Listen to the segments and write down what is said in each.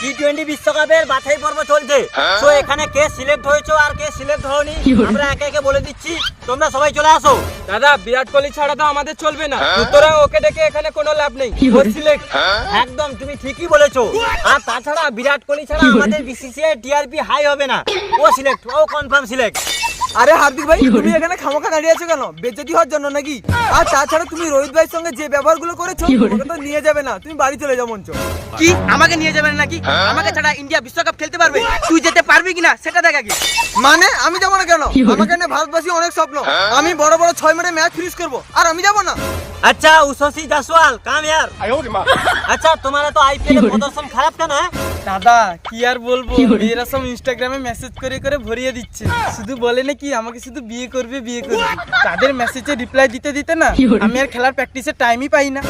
T twenty বিশ্বকাপের বাছাই পর্ব চলছে। তো এখানে কে সিলেক্ট হয়েছো আর কে সিলেক্ট হওনি? আমরা একে একে বলে দিচ্ছি। তোমরা সবাই চলে আসো। দাদা বিরাট কোহলি ছাড়া তো আমাদের চলবে না। সুতরাং ওকে ডেকে এখানে কোনো লাভ নেই। ও সিলেক্ট একদম তুমি ঠিকই বলেছ। আর তাছাড়া বিরাট কোহলি ছাড়া আমাদের বিসিসিআই টিআরপি হাই হবে না। ও সিলেক্ট ও কনফার্ম সিলেক্ট আরে হার্দিক ভাই তুমি এখানে খামোখা দাঁড়িয়ে আছো কেন? বেজ্জতি হওয়ার জন্য নাকি? আর তাছাড়া তুমি রোহিত ভাইয়ের সঙ্গে যে ব্যবহারগুলো করেছ তোমাকে তো নিয়ে যাবে না। তুমি বাড়ি চলে যাও মঞ্চ। কি? আমাকে নিয়ে যাবেন নাকি? আমাকে ছাড়া ইন্ডিয়া বিশ্বকাপ খেলতে পারবে? তুই যেতে পারবি কিনা সেটা দেখ আগে। মানে? আমি যাব না কেন? আমাকে নিয়ে ভারতবাসী অনেক স্বপ্ন। আমি বড় বড় ছয় মেরে ম্যাচ ফিনিশ করব আর আমি যাব না। আচ্ছা উশসী জাসওয়াল কাম ইয়ার। আচ্ছা তোমার তো আইপিএল এর প্রদর্শন খারাপ কেন হ্যাঁ? দাদা কি আর বলব? মেয়েরা সব ইনস্টাগ্রামে মেসেজ করে করে ভরিয়ে দিচ্ছে। শুধু বলে নাকি আমাকে শুধু বিয়ে করবে বিয়ে করবে। তাদের মেসেজে রিপ্লাই দিতে দিতে না আমি আর খেলার প্র্যাকটিসের টাইমই পাই না।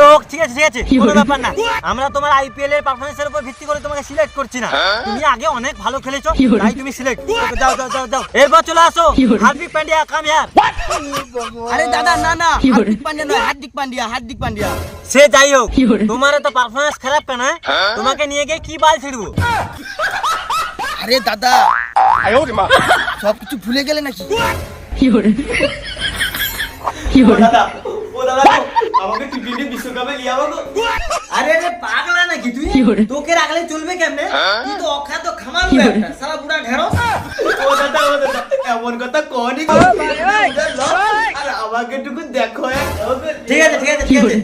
ও ঠিক আছে ঠিক আছে কোনো ব্যাপার না। আমরা তোমার আইপিএল এর পারফরমেন্সের উপর ভিত্তি করে তোমাকে সিলেক্ট করছি না। তুমি আগে অনেক ভালো খেলেছো তাই তুমি সিলেক্ট যাও যাও যাও যাও। এরপর চলে আসো। হার্দিক পান্ডিয়া কাম ইয়ার আরে দাদা না না হার্দিক পান্ডিয়া নয় হার্দিক পান্ডিয়া হার্দিক পান্ডিয়া। সে যাই হোক তোমার তো পারফরমেন্স খারাপ কেন হ্যাঁ? তোমাকে নিয়ে গিয়ে কি বাল ছিড়বো? আরে দাদা সব কিছু ভুলে গেলে নাকি? আরে রে পাগলা নাকি তুই? তোকে রাখলে চলবে কেমনে? তুই তো অখ্যাত খামাল সারা পুরা ঢেঁড়স। ও দাদা ও দাদা এমন কথা আর আমাকে দেখো ঠিক আছে ঠিক আছে ঠিক আছে।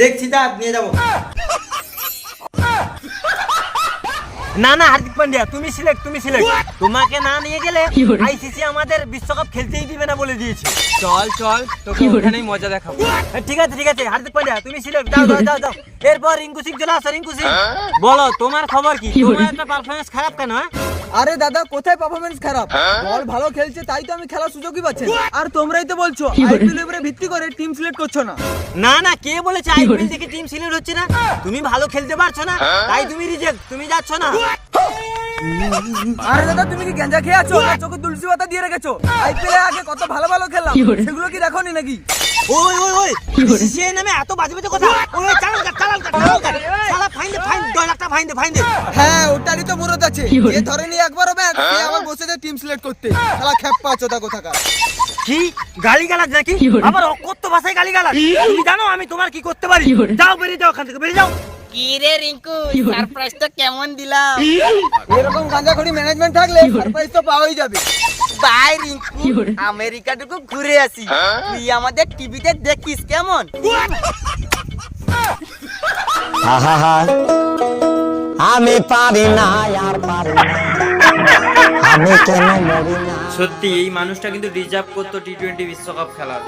দেখছি তা নিয়ে যাব। না না হার্দিক পান্ডিয়া তুমি সিলেক্ট তুমি সিলেক্ট তোমাকে না নিয়ে গেলে আইসিসি আমাদের বিশ্বকাপ খেলতেই দিবে না বলে দিয়েছে। চল চল তোকে ওখানেই মজা দেখাবো। ঠিক আছে ঠিক আছে হার্দিক পান্ডিয়া তুমি সিলেক্ট যাও যাও যাও যাও এরপর রিঙ্কু সিং চলে আসো রিঙ্কু সিং। বলো তোমার খবর কি? তোমার একটা পারফরমেন্স খারাপ কেন হ্যাঁ? আরে দাদা কোথায় পারফরমেন্স খারাপ? বল ভালো খেলছে তাই তো আমি খেলার সুযোগই পাচ্ছি না। আর তোমরাই তো বলছো আইপিএল উপরে ভিত্তি করে টিম সিলেক্ট করছ না। না না কে বলেছে আইপিএল থেকে টিম সিলেক্ট হচ্ছে না? তুমি ভালো খেলতে পারছ না তাই তুমি রিজেক্ট তুমি যাচ্ছ না। আরে দাদা তুমি কি গেঞ্জা খেয়ে আছো না চোখে তুলসী পাতা দিয়ে রেখেছো? আইপিএল আগে কত ভালো ভালো খেললাম সেগুলো কি দেখোনি নাকি? ওই ওই ওই বিসিসিআই নামে এত বাজে বাজে কথা। ওই চালান কাট চালান কাট চালান কাট শালা ফাইন দে ফাইন দশ লাখ টাকা ফাইন দে ফাইন দে হ্যাঁ ওটারই তো মুরত আছে। যে ধরেনি একবারও ব্যাট সে আবার বসে যায় টিম সিলেক্ট করতে। শালা খেপ্পা চোদা কোথাকার কি? গালি গালাজ নাকি আবার অকথ্য ভাষায় গালি গালাজ তুমি জানো আমি তোমার কি করতে পারি? যাও বেরিয়ে যাও ওখান থেকে বেরিয়ে যাও। কি রে রিঙ্কু? সারপ্রাইজ তো কেমন দিলাম? এরকম গাঁজাখড়ি ম্যানেজমেন্ট থাকলে সারপ্রাইজ তো পাওয়াই যাবে। বাই রিঙ্কু। আমেরিকাটুকু ঘুরে আসি। তুই আমাদের টিভিতে দেখিস কেমন? আমি পারি না আর পারি না। আমি কেন মরি না? সত্যি এই মানুষটা কিন্তু রিজার্ভ করতো টি টোয়েন্টি বিশ্বকাপ খেলার।